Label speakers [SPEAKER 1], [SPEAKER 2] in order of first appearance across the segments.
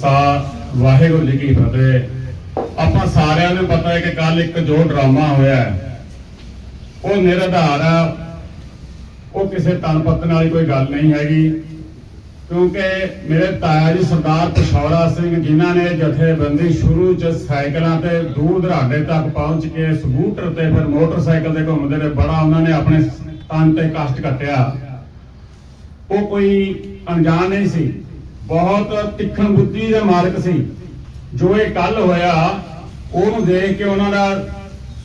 [SPEAKER 1] ਖਾਲਸਾ, ਵਾਹਿਗੁਰੂ ਜੀ ਕੀ ਫਤਿਹ। ਆਪਾਂ ਸਾਰਿਆਂ ਨੂੰ ਪਤਾ ਹੈ ਕਿ ਕੱਲ ਇੱਕ ਜੋ ਡਰਾਮਾ ਹੋਇਆ ਉਹ ਨਿਰਧਾਰ ਆ। ਉਹ ਕਿਸੇ ਤਨ ਤਨਪਤਨ ਵਾਲੀ ਕੋਈ ਗੱਲ ਨਹੀਂ ਹੈਗੀ, ਕਿਉਂਕਿ ਮੇਰੇ ਤਾਇਆ ਜੀ ਸਰਦਾਰ ਪਸ਼ੌਰਾ ਸਿੰਘ ਜਿਨ੍ਹਾਂ ਨੇ ਜਥੇਬੰਦੀ ਸ਼ੁਰੂ ਚ ਸਾਈਕਲਾਂ ਤੇ ਦੂਰ ਦਰਾਡੇ ਤੱਕ ਪਹੁੰਚ ਕੇ ਸਕੂਟਰ ਤੇ ਫਿਰ ਮੋਟਰਸਾਈਕਲ ਤੇ ਘੁੰਮਦੇ ਰਹੇ, ਬੜਾ ਉਹਨਾਂ ਨੇ ਆਪਣੇ ਤਨ ਤੇ ਕਸ਼ਟ ਕੱਟਿਆ। ਉਹ ਕੋਈ ਅਣਜਾਣ ਨਹੀਂ ਸੀ। ਬਹੁਤ ਤਿੱਖਣ ਬੁੱਧੀ ਦਾ ਮਾਲਕ ਸੀ। ਜੋ ਇਹ ਕੱਲ ਹੋਇਆ, ਉਹਨੂੰ ਦੇਖ ਕੇ ਉਹਨਾਂ ਦਾ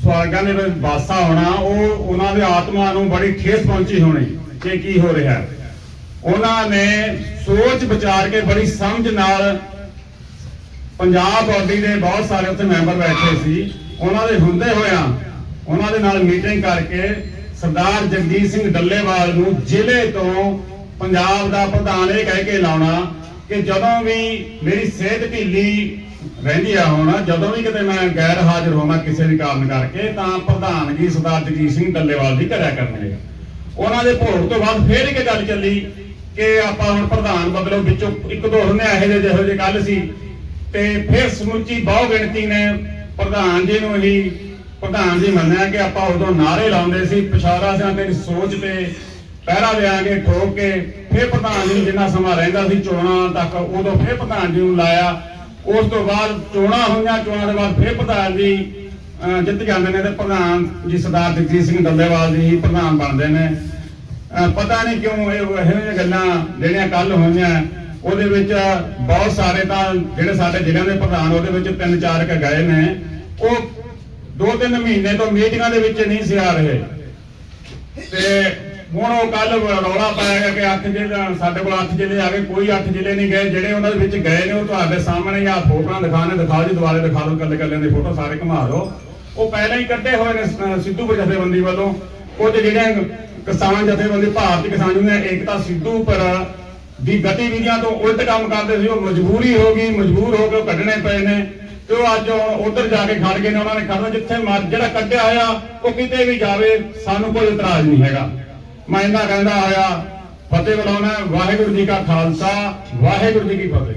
[SPEAKER 1] ਸਵਰਗਾਂ ਦੇ ਵਿੱਚ ਵਾਸਾ ਹੋਣਾ, ਉਹ ਉਹਨਾਂ ਦੇ ਆਤਮਾ ਨੂੰ ਬੜੀ ਠੇਸ ਪਹੁੰਚੀ ਹੋਣੀ ਕਿ ਕੀ ਹੋ ਰਿਹਾ ਉਹਨਾਂ ਨੇ ਸੋਚ ਵਿਚਾਰ ਕੇ ਬੜੀ ਸਮਝ ਨਾਲ ਪੰਜਾਬ ਬਾਡੀ ਦੇ ਬਹੁਤ ਸਾਰੇ ਉੱਥੇ ਮੈਂਬਰ ਬੈਠੇ ਸੀ। ਉਹਨਾਂ ਦੇ ਹੁੰਦੇ ਹੋਇਆਂ ਉਹਨਾਂ ਦੇ ਨਾਲ ਮੀਟਿੰਗ ਕਰਕੇ ਸਰਦਾਰ ਜਗਜੀਤ ਸਿੰਘ ਡੱਲੇਵਾਲ ਨੂੰ ਜ਼ਿਲ੍ਹੇ ਤੋਂ ਪੰਜਾਬ ਦਾ ਪ੍ਰਧਾਨ ਇਹ ਕਹਿ ਕੇ ਲਾਉਣਾ ਕਿ ਜਦੋਂ ਵੀ ਮੇਰੀ ਸਿਹਤ ਢਿੱਲੀ ਰਹਿੰਦੀ ਆ ਹੁਣ, ਜਦੋਂ ਵੀ ਕਿਤੇ ਮੈਂ ਗੈਰ ਹਾਜ਼ਰ ਹੋਵਾਂ ਕਿਸੇ ਵੀ ਕਾਰਨ ਕਰਕੇ, ਤਾਂ ਪ੍ਰਧਾਨਗੀ ਸਰਦਾਰ ਜਗਜੀਤ ਸਿੰਘ ਡੱਲੇਵਾਲ ਦੀ ਕਰਿਆ ਕਰਨਗੇ। ਉਹਨਾਂ ਦੇ ਭੋਗ ਤੋਂ ਬਾਅਦ ਫੇਰ ਇੱਕ ਗੱਲ ਚੱਲੀ ਕਿ ਆਪਾਂ ਹੁਣ ਪ੍ਰਧਾਨ ਬਦਲੋ ਵਿੱਚੋਂ ਇੱਕ ਦੋ ਹੁੰਦੇ ਇਹੋ ਜਿਹੇ ਜਿਹੋ ਜਿਹੇ ਗੱਲ ਸੀ। ਤੇ ਫਿਰ ਸਮੁੱਚੀ ਬਹੁ ਗਿਣਤੀ ਨੇ ਪ੍ਰਧਾਨ ਜੀ ਨੂੰ ਹੀ ਪ੍ਰਧਾਨ ਜੀ ਮੰਨਿਆ ਕਿ ਆਪਾਂ ਉਦੋਂ ਨਾਰੇ ਲਾਉਂਦੇ ਸੀ ਪਿਛਾਰਾ ਸਿਆਂ ਤੇਰੀ ਸੋਚ ਤੇ ਪਹਿਰਾ ਲਿਆ ਕੇ ਠੋਕ ਕੇ ਫਿਰ ਪ੍ਰਧਾਨ ਜੀ ਜਿੰਨਾ ਸਮਾਂ ਰਹਿੰਦਾ ਸੀ ਚੋਣਾਂ ਤੱਕ, ਉਦੋਂ ਫਿਰ ਪ੍ਰਧਾਨ ਜੀ ਨੂੰ ਲਾਇਆ। ਉਸ ਤੋਂ ਬਾਅਦ ਚੋਣਾਂ ਹੋਈਆਂ, ਚੋਣਾਂ ਦੇ ਬਾਅਦ ਫਿਰ ਪ੍ਰਧਾਨ ਜੀ ਜਿੱਤ ਜਾਂਦੇ ਨੇ ਤੇ ਪ੍ਰਧਾਨ ਜੀ ਸਰਦਾਰ ਜਗਜੀਤ ਸਿੰਘ ਡੱਲੇਵਾਲ ਜੀ ਪ੍ਰਧਾਨ ਬਣਦੇ ਨੇ। ਪਤਾ ਨਹੀਂ ਕਿਉਂ ਇਹ ਇਹੋ ਜਿਹੀਆਂ ਗੱਲਾਂ ਜਿਹੜੀਆਂ ਕੱਲ ਹੋਈਆਂ। ਉਹਦੇ ਵਿੱਚ ਬਹੁਤ ਸਾਰੇ ਤਾਂ ਜਿਹੜੇ ਸਾਡੇ ਜ਼ਿਲ੍ਹਿਆਂ ਦੇ ਪ੍ਰਧਾਨ, ਉਹਦੇ ਵਿੱਚ ਤਿੰਨ ਚਾਰ ਕ ਗਏ ਨੇ। ਉਹ ਦੋ ਤਿੰਨ ਮਹੀਨੇ ਤੋਂ ਮੀਟਿੰਗਾਂ ਦੇ ਵਿੱਚ ਨਹੀਂ ਸੀ ਆ ਰਹੇ। ਤੇ ਹੁਣ ਉਹ ਕੱਲ ਰੌਲਾ ਪਾਇਆ ਗਿਆ ਕਿ ਅੱਠ ਜਿਹੜੇ ਸਾਡੇ ਕੋਲ ਅੱਠ ਜ਼ਿਲ੍ਹੇ ਆ ਗਏ, ਕੋਈ ਅੱਠ ਜ਼ਿਲ੍ਹੇ ਨਹੀਂ ਗਏ। ਜਿਹੜੇ ਉਹਨਾਂ ਦੇ ਵਿੱਚ ਗਏ ਨੇ, ਉਹ ਤੁਹਾਡੇ ਸਾਹਮਣੇ ਆ, ਫੋਟੋਆਂ ਦਿਖਾਣੇ ਦਿਖਾਓ ਜੀ, ਦੁਬਾਰੇ ਦਿਖਾ ਦਿਓ ਕੱਲੇ ਕੱਲੇ ਦੀ ਫੋਟੋ ਸਾਰੇ ਘੁਮਾ ਦਿਓ। ਉਹ ਪਹਿਲਾਂ ਹੀ ਕੱਢੇ ਹੋਏ ਨੇ ਸਿੱਧੂ ਸਿੱਧੂਪੁਰ ਜਥੇਬੰਦੀ ਵੱਲੋਂ। ਕੁਝ ਜਿਹੜੇ ਕਿਸਾਨ ਜਥੇਬੰਦੀ, ਭਾਰਤੀ ਕਿਸਾਨ ਯੂਨੀਅਨ, ਏਕਤਾ ਸਿੱਧੂਪੁਰ ਦੀ ਗਤੀਵਿਧੀਆਂ ਤੋਂ ਉਲਟ ਕੰਮ ਕਰਦੇ ਸੀ, ਉਹ ਮਜਬੂਰੀ ਹੋ ਗਈ, ਮਜਬੂਰ ਹੋ ਕੇ ਉਹ ਕੱਢਣੇ ਪਏ ਨੇ। ਤੇ ਉਹ ਅੱਜ ਉਧਰ ਜਾ ਕੇ ਖੜ ਗਏ ਨੇ, ਉਹਨਾਂ ਨੇ ਖੜਨਾ ਜਿੱਥੇ ਮਰ ਜਿਹੜਾ ਕੱਢਿਆ ਹੋਇਆ, ਉਹ ਕਿਤੇ ਵੀ ਜਾਵੇ, ਸਾਨੂੰ ਕੋਈ ਇਤਰਾਜ਼ ਨਹੀਂ ਹੈਗਾ। ਮੈਂ ਇਹਨਾਂ ਕਹਿੰਦਾ ਹੋਇਆ ਫਤਿਹ ਬੁਲਾਉਣਾ ਵਾਹਿਗੁਰੂ ਜੀ ਕਾ ਖਾਲਸਾ ਵਾਹਿਗੁਰੂ ਜੀ ਕੀ ਫਤਿਹ।